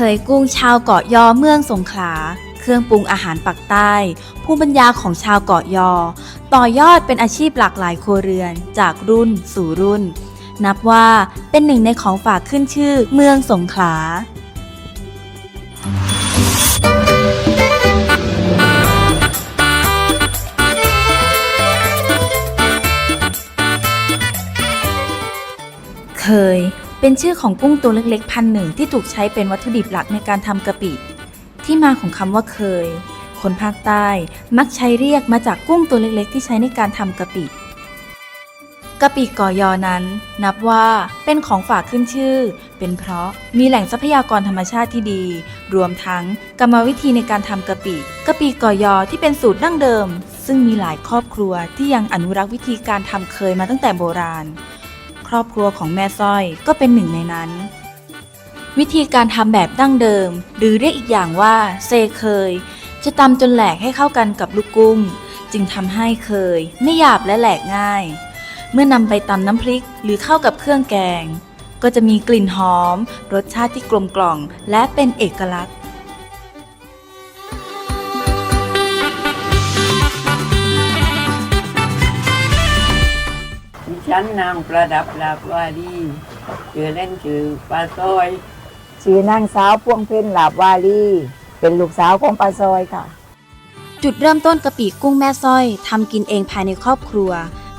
เคยกุ้งชาวเกาะยอเมืองสงขลา เครื่องปรุงอาหารปักใต้ ภูมิปัญญาของชาวเกาะยอ ต่อยอดเป็นอาชีพหลากหลายครัวเรือน จากรุ่นสู่รุ่น นับว่าเป็นหนึ่งในของฝากขึ้นชื่อเมืองสงขลาเคย เป็นชื่อของกุ้งตัวเล็กๆพันหนึ่งที่ถูกใช้เป็นวัตถุดิบหลักในการทำกะปิ ที่มาของคำว่าเคย คนภาคใต้มักใช้เรียกมาจากกุ้งตัวเล็กๆ ที่ใช้ในการทำกะปิกะปิก่อยอนั้น นับว่าเป็นของฝากขึ้นชื่อ เป็นเพราะมีแหล่งทรัพยากรธรรมชาติที่ดี รวมทั้งกรรมวิธีในการทำกะปิกะปิก่อยอที่เป็นสูตรดั้งเดิม ซึ่งมีหลายครอบครัวที่ยังอนุรักษ์วิธีการทำเคยมาตั้งแต่โบราณ ครอบครัวของแม่สร้อยก็เป็นหนึ่งในนั้น วิธีการทำแบบดั้งเดิม หรือเรียกอีกอย่างว่าเซเคย จะตำจนแหลกให้เข้ากันกับลูกกุ้ง จึงทำให้เคย ไม่หยาบและแหลกง่าย เมื่อนำไปตำน้ำพริกหรือเข้ากับเครื่องแกง ก็จะมีกลิ่นหอม รสชาติที่กลมกล่อมและเป็นเอกลักษณ์ันนางประดับลาบวาดีชื่อเล่นชื่อปลาซอย ชื่อนางสาวพวงเพ็ญหลาบวาลีเป็นลูกสาวของป้าซอยค่ะ จุดเริ่มต้นกะปิกุ้งแม่สร้อยทำกินเองภายในครอบครัว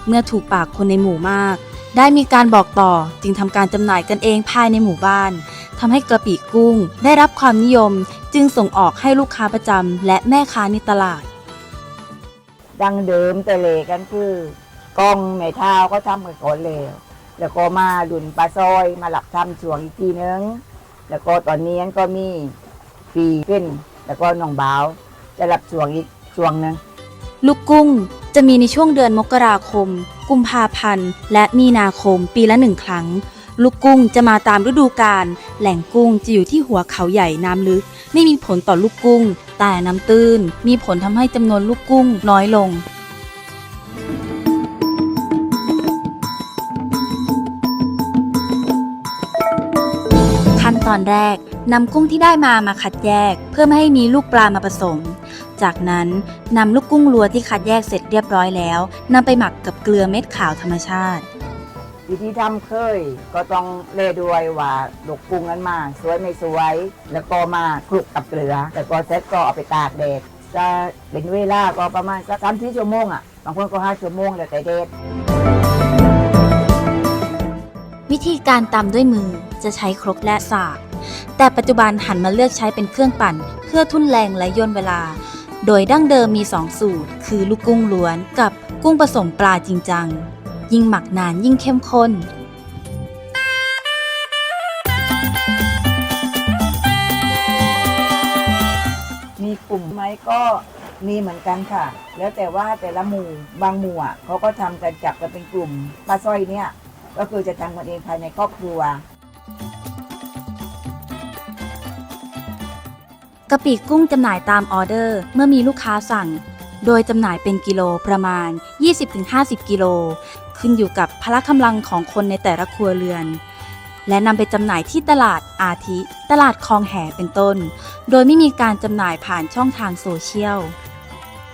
เมื่อถูกปากคนในหมู่มาก ได้มีการบอกต่อจึงทำการจำหน่ายกันเองภายในหมู่บ้านทำให้กะปิกุ้ง ได้รับความนิยมจึงส่งออกให้ลูกค้าประจำและแม่ค้าในตลาด ดังเดิมแต่เลกันคือ กองแม่เท้าก็ทำกันก่อนเลยแล้วก็มาดุนปลาซอยมาหลับทำช่วงอีกทีนึง แล้วก็ตอนนี้ก็มีปีเป็นแล้วก็น้องบ่าวจะรับช่วงอีกช่วงหนึงลูกกุ้งจะมีในช่วงเดือนมกราคม กุมภาพันธ์ และมีนาคมปีละหนึ่งครั้ง ลูกกุ้งจะมาตามฤดูกาลแหล่งกุ้งจะอยู่ที่หัวเขาใหญ่น้ำลึก ไม่มีผลต่อลูกกุ้ง แต่น้ำตื้น มีผลทำให้จำนวนลูกกุ้งน้อยลง ตอนแรกนำกุ้งที่ได้มามาคัดแยก เพื่อไม่ให้มีลูกปลามาผสม จากนั้นนำลูกกุ้งลัวที่คัดแยกเสร็จเรียบร้อยแล้วนำไปหมักกับเกลือเม็ดขาวธรรมชาติ วิธีทำเคยก็ต้องเล่ด้วยว่าดกกุ้งนั้นมา สวยไม่สวย แล้วก็มาคลุกกับเกลือ แล้วก็เสร็จก็เอาไปตากแดดจะเป็นเวลาก็ประมาณสักสามสี่ชั่วโมงอะบางคนก็ห้าชั่วโมงแล้วแต่เดท วิธีการตำด้วยมือจะใช้ครกและสากแต่ปัจจุบันหันมาเลือกใช้เป็นเครื่องปั่น เพื่อทุ่นแรงและย่นเวลา โดยดั้งเดิมมี 2 สูตร คือลูกกุ้งล้วนกับกุ้งผสมปลาจริงจัง ยิ่งหมักนานยิ่งเข้มข้นมีกลุ่มไหมก็มีเหมือนกันค่ะ แล้วแต่ว่าแต่ละหมู่บางหมู่อะเขาก็ทำกันจับกันเป็นกลุ่มปลาสร้อยเนี่ย ก็คือจะทำกันเองภายในครอบครัวกะปิกุ้งจำหน่ายตามออเดอร์เมื่อมีลูกค้าสั่ง โดยจำหน่ายเป็นกิโลประมาณ 20-50 กิโล ขึ้นอยู่กับพละกำลังของคนในแต่ละครัวเรือน และนำไปจำหน่ายที่ตลาดอาทิ ตลาดคลองแห่เป็นต้น โดยไม่มีการจำหน่ายผ่านช่องทางโซเชียล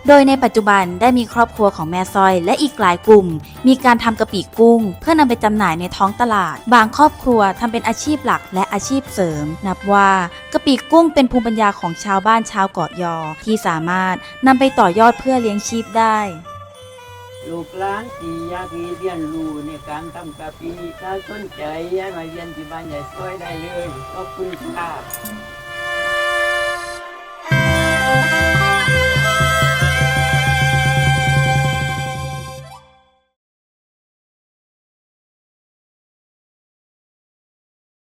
โดยในปัจจุบันได้มีครอบครัวของแม่ซอย และอีกหลายกลุ่ม มีการทำกะปิกุ้ง เพื่อนำไปจำหน่ายในท้องตลาด บางครอบครัวทำเป็นอาชีพหลักและอาชีพเสริม นับว่ากะปิกุ้งเป็นภูมิปัญญาของชาวบ้านชาวเกาะยอ ที่สามารถนำไปต่อยอดเพื่อเลี้ยงชีพได้ ลูกหลานที่อยากเรียนรู้ในการทำกะปิถ้าสนใจมาเรียนที่บ้านใหญ่ซอยได้เลยขอบคุณค่ะ